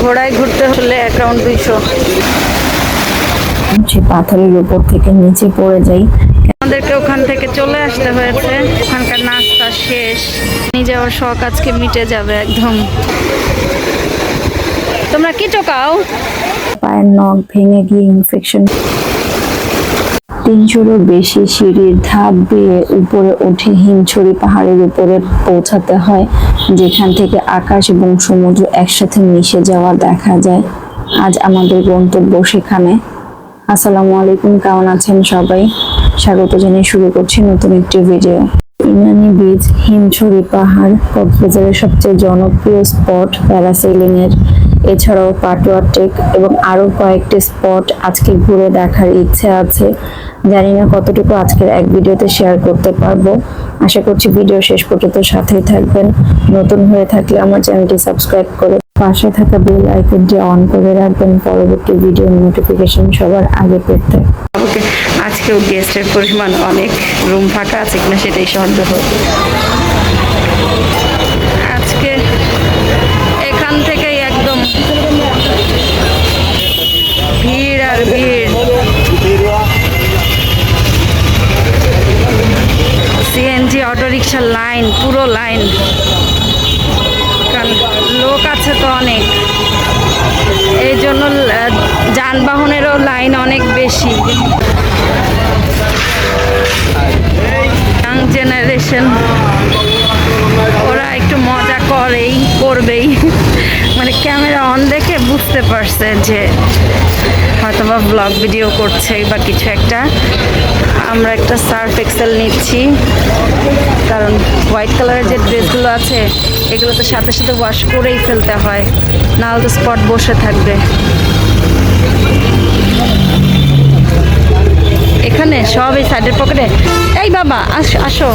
ঘোড়ায় ঘুরতে হলে অ্যাকাউন্ট দুইশো। সে পাথরের উপর থেকে নিচে পড়ে যাই। আমাদেরকে ওখান থেকে চলে আসতে হয়েছে। ওখানকার নাস্তা শেষ। নিয়ে যাওয়ার শখ আজকে মিটে যাবে একদম। তোমরা কি টোকাও পায়ের নখ ভেঙে গিয়ে ইনফেকশন তিনশোরও বেশি সিঁড়ির ধাপ বেয়ে উপরে উঠে হিমছড়ি পাহাড়ের উপরে পৌঁছাতে হয়। যেখান থেকে আকাশ এবং সমুদ্র একসাথে মিশে যাওয়া দেখা যায়। আজ আমাদের গন্তব্য সেখানে। আসসালামু আলাইকুম, কেমন আছেন সবাই? স্বাগত জানিয়ে শুরু করছি নতুন একটি ভিডিও ইনানি বিচ হিমছড়ি পাহাড়, কক্সবাজারের সবচেয়ে জনপ্রিয় স্পট প্যারাসেলিং এর এছাড়াও পাটুয়া টেক এবং আরও কয়েকটি স্পট আজকে ঘুরে দেখার ইচ্ছে আছে। জানি না কতটুকু আজকের এক ভিডিওতে শেয়ার করতে পারব। আশা করছি ভিডিও শেষ পর্যন্ত সাথেই থাকবেন। নতুন হয়ে থাকলে আমার চ্যানেলটি সাবস্ক্রাইব করে পাশে থাকা বেল আইকনটি অন করে রাখবেন। পরবর্তী ভিডিও নোটিফিকেশন সবার আগে পেতে। ওকে, আজকেও গেস্টের পরিমাণ অনেক। রুম ফাঁকা আছে কিনা সেটাই সন্দেহ। আজকে এখান থেকেই একদম রিক্সার লাইন, পুরো লাইন। লোক আছে তো অনেক। এই জন্য যানবাহনেরও লাইন অনেক বেশি। ইয়াং জেনারেশন ওরা একটু মজা করেই, করবেই। মানে ক্যামেরা অন দেখে বুঝতে পারছে যে হয়তো বা ব্লগ ভিডিও করছে বা কিছু একটা। আমরা একটা সার্ফ এক্সেল নিচ্ছি, কারণ হোয়াইট কালারের যে ড্রেসগুলো আছে এগুলো তো সাথে সাথে ওয়াশ করেই ফেলতে হয়। নাহলে তো স্পট বসে থাকবে। এখানে সব এই সাইডের পকেটে এই বাবা, আস- আসো।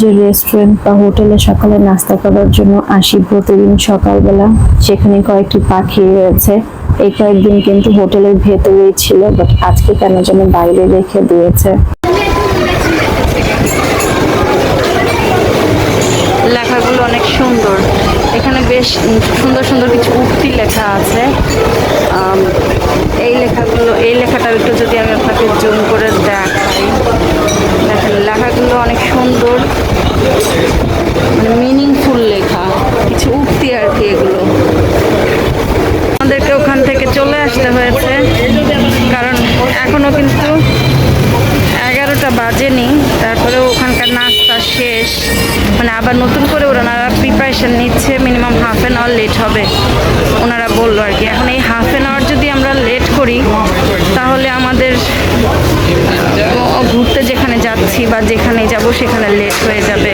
যে রেস্টুরেন্ট বা হোটেলে সকালে নাস্তা করার জন্য আসি প্রতিদিন সকালবেলা। সেখানে কয়েকটি পাখি রয়েছে। এই কয়েকদিন কিন্তু হোটেলের ভেতরেই ছিল বাট আজকে কেন যেন বাইরে রেখে দিয়েছে। লেখাগুলো অনেক সুন্দর। এখানে বেশ সুন্দর সুন্দর কিছু উক্তি লেখা আছে। এই লেখাগুলো এই লেখাটা একটু যদি আমি আপনাকে জুম করে দেখাই। দেখেন, লেখাগুলো অনেক সুন্দর মানে মিনিংফুল লেখা, কিছু উক্তি আর কি এগুলো। আমাদেরকে ওখান থেকে চলে আসতে হয়েছে, কারণ এখনও কিন্তু আবার নতুন করে ওনারা প্রিপারেশন নিচ্ছে minimum half an hour late হবে। ওনারা বলল আর কি, এখন এই হাফ অ্যান আওয়ার যদি আমরা লেট করি, তাহলে আমাদের ঘুরতে যেখানে যাচ্ছি বা যেখানে যাব, সেখানে লেট হয়ে যাবে।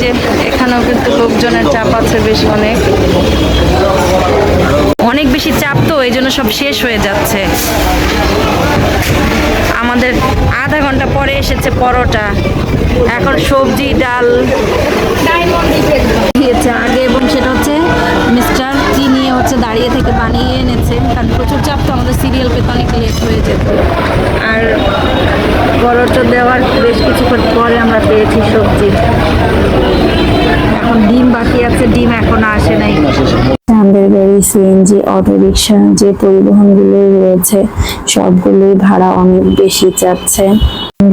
যে, এখানেও কিন্তু লোকজনের চাপ আছে বেশ অনেক। অনেক বেশি চাপ তো এই জন্য সব শেষ হয়ে যাচ্ছে। আমাদের আধা ঘণ্টা পরে এসেছে পরোটা। এখন সবজি, ডাল। দিয়েছে আগে এবং সেটা হচ্ছে মিস্টার চিনি হচ্ছে দাঁড়িয়ে থেকে বানিয়ে এনেছে। কারণ প্রচুর চাপ তো আমাদের সিরিয়াল পেতে অনেক লেট হয়ে যেত। আর পরোটা দেওয়ার বেশ কিছুক্ষণ পরে আমরা পেয়েছি সবজি। এখন ডিম বাকি আছে, ডিম এখনও আসে নাই। গাড়ি সিএনজি অটো রিক্সা যে পরিবহনগুলো রয়েছে সবগুলোই ভাড়া অনেক বেশি চাচ্ছে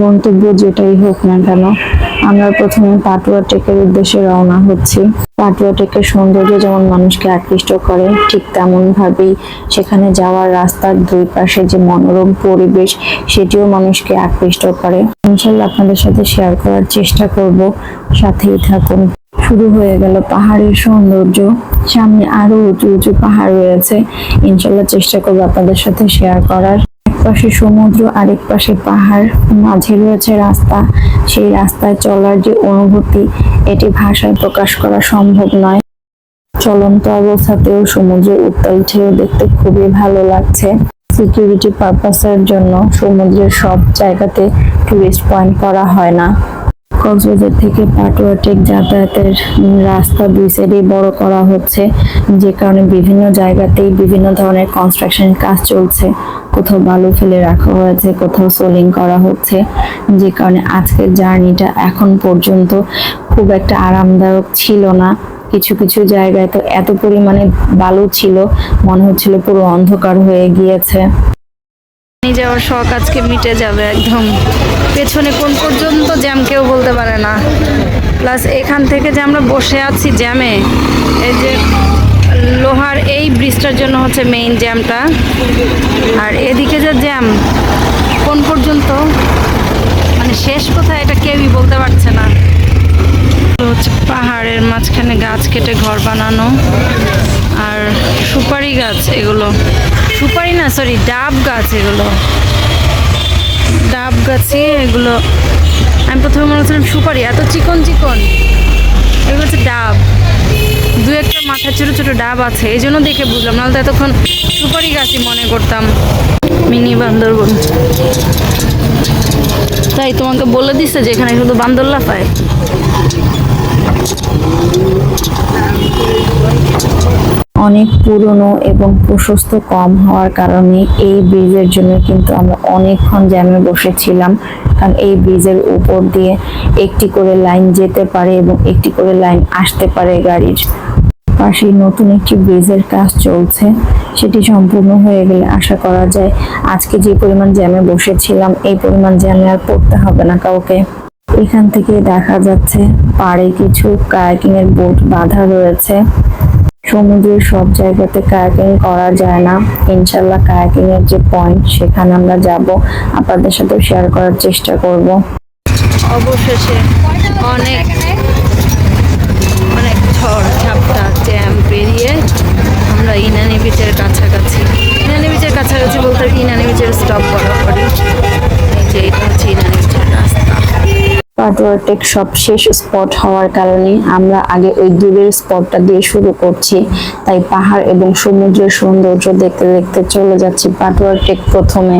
গন্তব্য যেটাই হোক না কেন, আমরা প্রথমে পাটুয়া টেকের উদ্দেশ্যে রওনা হচ্ছি। পাটুয়া টেকের সৌন্দর্য যেমন মানুষকে আকৃষ্ট করে, ঠিক তেমন ভাবেই সেখানে যাওয়ার রাস্তার দুই পাশে যে মনোরম পরিবেশ, সেটিও মানুষকে আকৃষ্ট করে। ইনশাল্লাহ আপনাদের সাথে শেয়ার করার চেষ্টা করব। সাথেই থাকুন। শুরু হয়ে গেল পাহাড়ের সৌন্দর্য। সামনে আরও উঁচু উঁচু পাহাড় রয়েছে। ইনশাল্লাহ চেষ্টা করব আপনাদের সাথে শেয়ার করার। পাশে সমুদ্র, আরেক পাশে পাহাড়, মাঝে রয়েছে রাস্তা। সেই রাস্তায় চলার যে অনুভূতি, এটি ভাষায় প্রকাশ করা সম্ভব নয়। চলন্ত অবস্থাতেও সমুদ্রের উত্তাল ছেড়ে দেখতে খুবই ভালো লাগছে। সিকিউরিটি পারপাসের জন্য সমুদ্রের সব জায়গাতে টুরিস্ট পয়েন্ট করা হয় না। কক্সবাজার থেকে পাটুয়া টেক যাতায়াতের রাস্তা দুই সাইডে বড় করা হচ্ছে, যে কারণে বিভিন্ন জায়গাতেই বিভিন্ন ধরনের কনস্ট্রাকশন কাজ চলছে। কোথাও বালু ফেলে রাখা হয়েছে, কোথাও সোলিং করা হচ্ছে, যে কারণে আজকের জার্নিটা এখন পর্যন্ত খুব একটা আরামদায়ক ছিল না। কিছু কিছু জায়গায় তো এত পরিমাণে বালু ছিল, মনে হচ্ছিল পুরো অন্ধকার হয়ে গিয়েছে। যাওয়ার শখ আজকে মিটে যাবে একদম। পেছনে কোন পর্যন্ত জ্যাম কেউ বলতে পারে না। প্লাস এখান থেকে যে আমরা বসে আছি জ্যামে, এই যে লোহার এই ব্রিজটার জন্য হচ্ছে মেইন জ্যামটা। আর এদিকে যে জ্যাম, কোন পর্যন্ত? মানে শেষ কোথায় এটা কেউই বলতে পারছে না। হচ্ছে পাহাড়ের মাঝখানে গাছ কেটে ঘর বানানো আর সুপারি গাছ এগুলো। সুপারি না সরি ডাব গাছ এগুলো। ডাব গাছে এগুলো, আমি প্রথমে মনে হচ্ছিলাম সুপারি, এত চিকন চিকন। এগুলো হচ্ছে ডাব। দু একটা মাথায় ছোট ছোট ডাব আছে, এই জন্য দেখে বুঝলাম, নাহলে তো এতক্ষণ সুপারি গাছই মনে করতাম। মিনি বান্দরবন। তাই তোমাকে বলে দিচ্ছে যে এখানে শুধু বান্দরলা পায়। অনেক পুরনো এবং প্রশস্ত কম হওয়ার কারণে এই ব্রিজের জন্য কিন্তু আমরা অনেকক্ষণ জ্যামে বসেছিলাম। কারণ এই ব্রিজের উপর দিয়ে একটি করে লাইন যেতে পারে এবং একটি করে লাইন আসতে পারে গাড়ির। পাশেই নতুন একটি ব্রিজের কাজ চলছে। সেটি সম্পূর্ণ হয়ে গেলে আশা করা যায় আজকে যে পরিমাণ জ্যামে বসেছিলাম, এই পরিমাণ জ্যামে আর পড়তে হবে না কাউকে। এখান থেকে দেখা যাচ্ছে পাড়ে কিছু কায়াকিং এর বোট বাঁধা রয়েছে। সমুদ্রের সব জায়গাতে কায়াকিং করা যায় না। ইনশাল্লাহ কায়াকিং এর যে পয়েন্ট সেখানে আমরা যাব। আপনাদের সাথে শেয়ার করার চেষ্টা করব। অবশেষে অনেক অনেক ঝড়, ঝাপটা জ্যাম পেরিয়ে আমরা ইনানি বিচের কাছাকাছি। ইনানি বিচের কাছাকাছি বলতে ইনানি বিচের স্টপ বরাবরই। এই যে এটা হচ্ছে পাটোয়ার টেক সব শেষ স্পট হওয়ার কারণে আমরা আগে ওই দূরের স্পটটা দিয়ে শুরু করছি। তাই পাহাড় এবং সমুদ্রের সৌন্দর্য দেখতে দেখতে চলে যাচ্ছি পাটোয়ার টেক প্রথমে।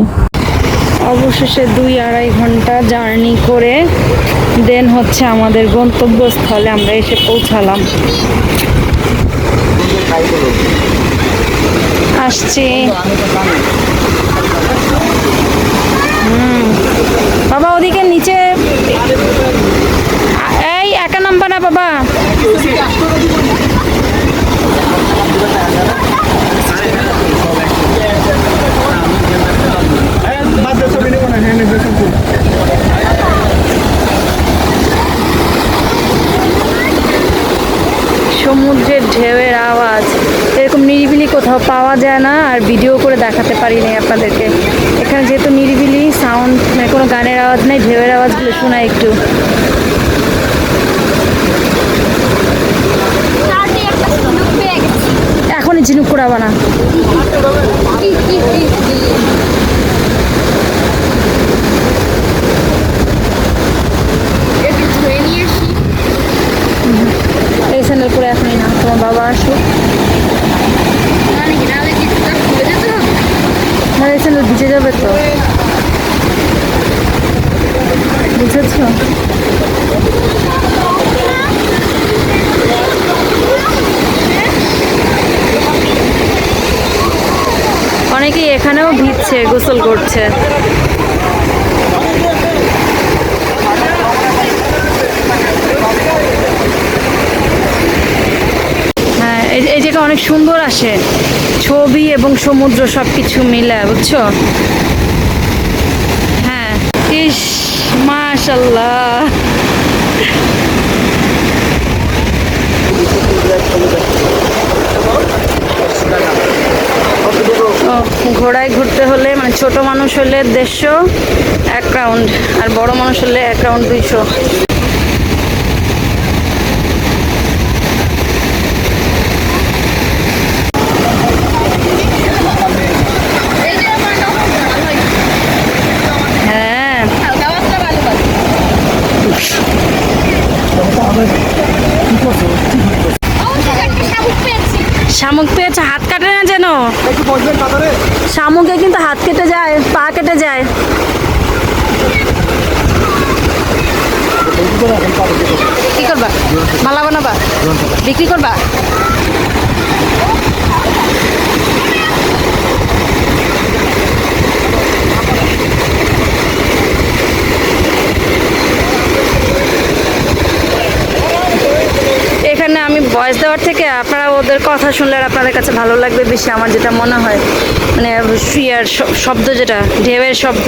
অবশেষে দুই আড়াই ঘণ্টা জার্নি করে দেন হচ্ছে আমাদের গন্তব্যস্থলে আমরা এসে পৌঁছালাম। আসছি। হুম। বাবা, ওদিকে নিচে এই একা নাম্বার না বাবা। সমুদ্রের ঢেউয়ের আওয়াজ। নিরিবিলি কোথাও পাওয়া যায় না আর ভিডিও করে দেখাতে পারি নাই আপনাদেরকে। এখানে যেহেতু নিরিবিলি সাউন্ড মানে কোনো গানের আওয়াজ নেই ঢেউয়ের আওয়াজগুলো শোনায় একটু। এখনই ঝিনুক কুড়াবা না। এই স্যান্ডেল করে এখনই না তোমার বাবা আসুক। ভিজে যাবে তো। বুঝেছ? অনেকেই এখানেও ভিজছে গোসল করছে হ্যাঁ এই এই জায়গা অনেক সুন্দর আসে। ছবি এবং সমুদ্র সব কিছু মিলে, বুঝছ? হ্যাঁ ইস মাশাল্লাহ ঘোড়ায় ঘুরতে হলে মানে ছোট মানুষ হলে দেড়শো, এক রাউন্ড আর বড় মানুষ হলে এক রাউন্ড দুইশো এই যে আমার নখন ভালো হয়েছে হ্যাঁ হালকা পাতলা ভালো ভালো অবশ্যই একটা শামুক পেয়েছি শামুক পেয়েছে হাত কাটে না যেন শামুকে কিন্তু হাত কেটে যায় পা কেটে যায়। কি করবা? মালা বানাবা? বিক্রি করবা এখানে আমি ভয়েস দেওয়ার থেকে আপনারা ওদের কথা শুনলে আপনাদের কাছে ভালো লাগবে বেশি আমার যেটা মনে হয়। মানে শুয়ার শব্দ যেটা ঢেউয়ের শব্দ।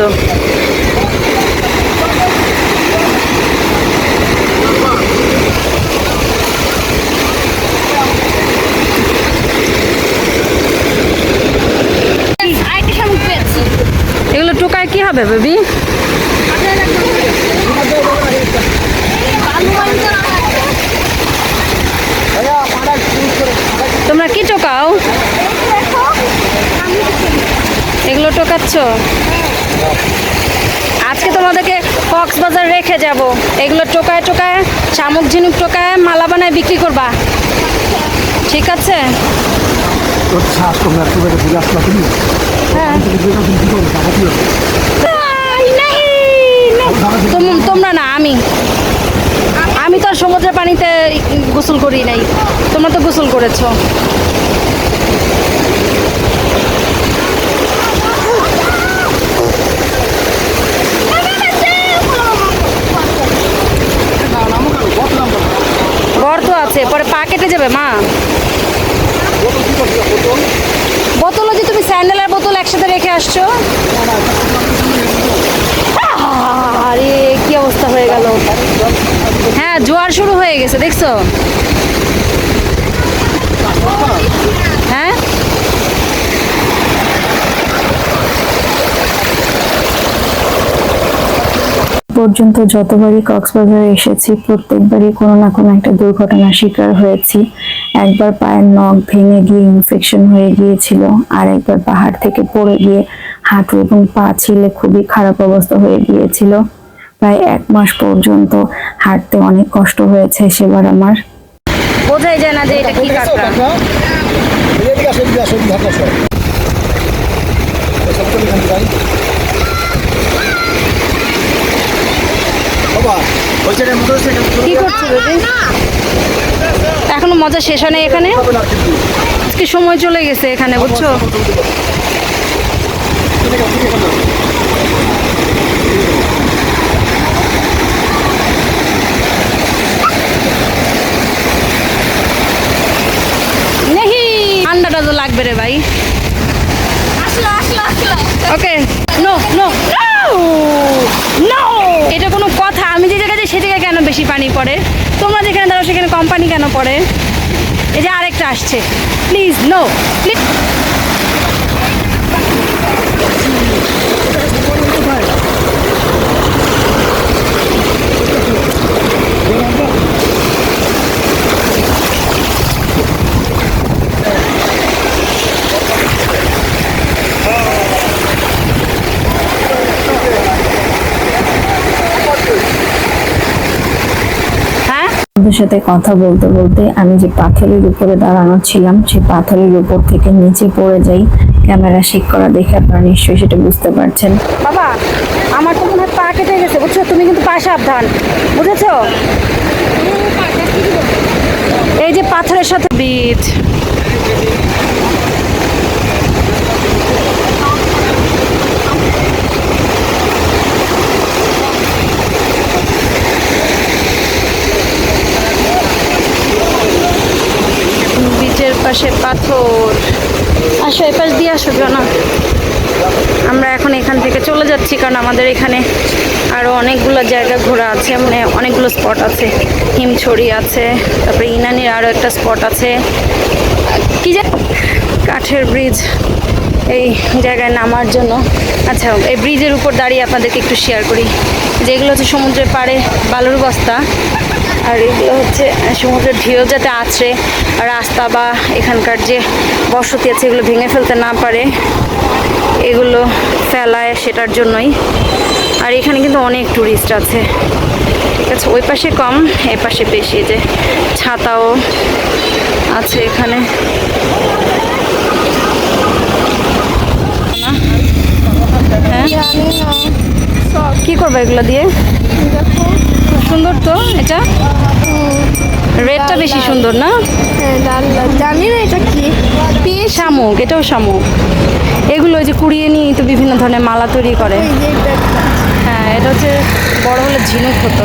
এগুলো টোকায় কি হবে বেবি বালু বালু তো না তোমরা কি টোকাও এগুলো আজকে তোমাদেরকে কক্সবাজার রেখে যাব। এগুলো টোকায় টোকায়, শামুক ঝিনুক টোকায় মালা বানায় বিক্রি করবা। ঠিক আছে? তোমরা না, আমি। আমি তো আর সমুদ্রের পানিতে গোসল করি নাই। তোমরা তো গোসল করেছ। আছে, পরে পা কেটে যাবে, মা। বোতল যে তুমি স্যান্ডেল আর বোতল একসাথে রেখে আসছো? আরে, কি অবস্থা হয়ে গেল। হ্যাঁ জোয়ার শুরু হয়ে গেছে, দেখছ? পর্যন্ত যতবারই কক্সবাজারে এসেছি প্রত্যেকবারই কোনো না কোনো একটা দুর্ঘটনার শিকার হয়েছি একবার পায়ের নখ ভেঙে গিয়ে ইনফেকশন হয়ে গিয়েছিল আর একবার পাহাড় থেকে পড়ে গিয়ে হাঁটু এবং পা ছিলে খুবই খারাপ অবস্থা হয়ে গিয়েছিল প্রায় এক মাস পর্যন্ত হাঁটতে অনেক কষ্ট হয়েছে সেবার আমার বোঝাই যায় না যে এটা কি কাঁকড়া এদিকে আসো এদিকে আসো এদিকে আসো এসব তো এখানে যাই বাবা ওই সাইডে মোটর সাইকেল কি করছ বেবি? এখনও মজা শেষ হয় নাই এখানে? আজকে সময় চলে গেছে এখানে বুঝছ? নেহি ঠান্ডাটা তো লাগবে রে ভাই। আসলো আসলো আসলো। ওকে নো নো এটা কোনো কথা। আমি যে জায়গায় যাই সে জায়গায় কেন বেশি পানি পড়ে? তোমরা যেখানে দাঁড়াও, সেখানে কম পানি কেন পড়ে? এই যে আরেকটা আসছে। প্লিজ নো প্লিজ ওদের সাথে কথা বলতে বলতে আমি যে পাথরের উপরে দাঁড়ানো ছিলাম সেই পাথরের উপর থেকে নিচে পড়ে যাই। ক্যামেরা শেক করা দেখে আপনারা নিশ্চয়ই সেটা বুঝতে পারছেন। বাবা আমার তো মনে হয় পা কেটে গেছে বুঝছ? তুমি কিন্তু পা সাবধান বুঝেছ? এই যে পাথরের সাথে বীজ বিচের পাশে পাথর। আসো এ পাশ দিয়ে আসো, জানা। আমরা এখন এখান থেকে চলে যাচ্ছি, কারণ আমাদের এখানে আরও অনেকগুলো জায়গা ঘোরা আছে মানে অনেকগুলো স্পট আছে। হিমছড়ি আছে, তারপরে ইনানির আরও একটা স্পট আছে। কি যে কাঠের ব্রিজ এই জায়গায় নামার জন্য। আচ্ছা এই ব্রিজের উপর দাঁড়িয়ে আপনাদেরকে একটু শেয়ার করি। যেগুলো হচ্ছে সমুদ্রের পাড়ে বালুর বস্তা আর এগুলো হচ্ছে সমুদ্রের ঢেউ যাতে আছে রাস্তা বা এখানকার যে বসতি আছে, এগুলো ভেঙে ফেলতে না পারে। এগুলো ফেলায় সেটার জন্যই। আর এখানে কিন্তু অনেক টুরিস্ট আছে। ঠিক আছে, ওই পাশে কম এই পাশে বেশি যে ছাতাও আছে এখানে। হ্যাঁ? কি করবে এগুলো দিয়ে? সুন্দর তো এটা? রেডটা বেশি সুন্দর না? হ্যাঁ জানি না এটা কি। পেয়ে শামুক এটাও শামুক। এগুলো ওই যে কুড়িয়ে নিয়ে তো বিভিন্ন ধরনের মালা তৈরি করে। হ্যাঁ এটা হচ্ছে বড় হলে ঝিনুক হতো।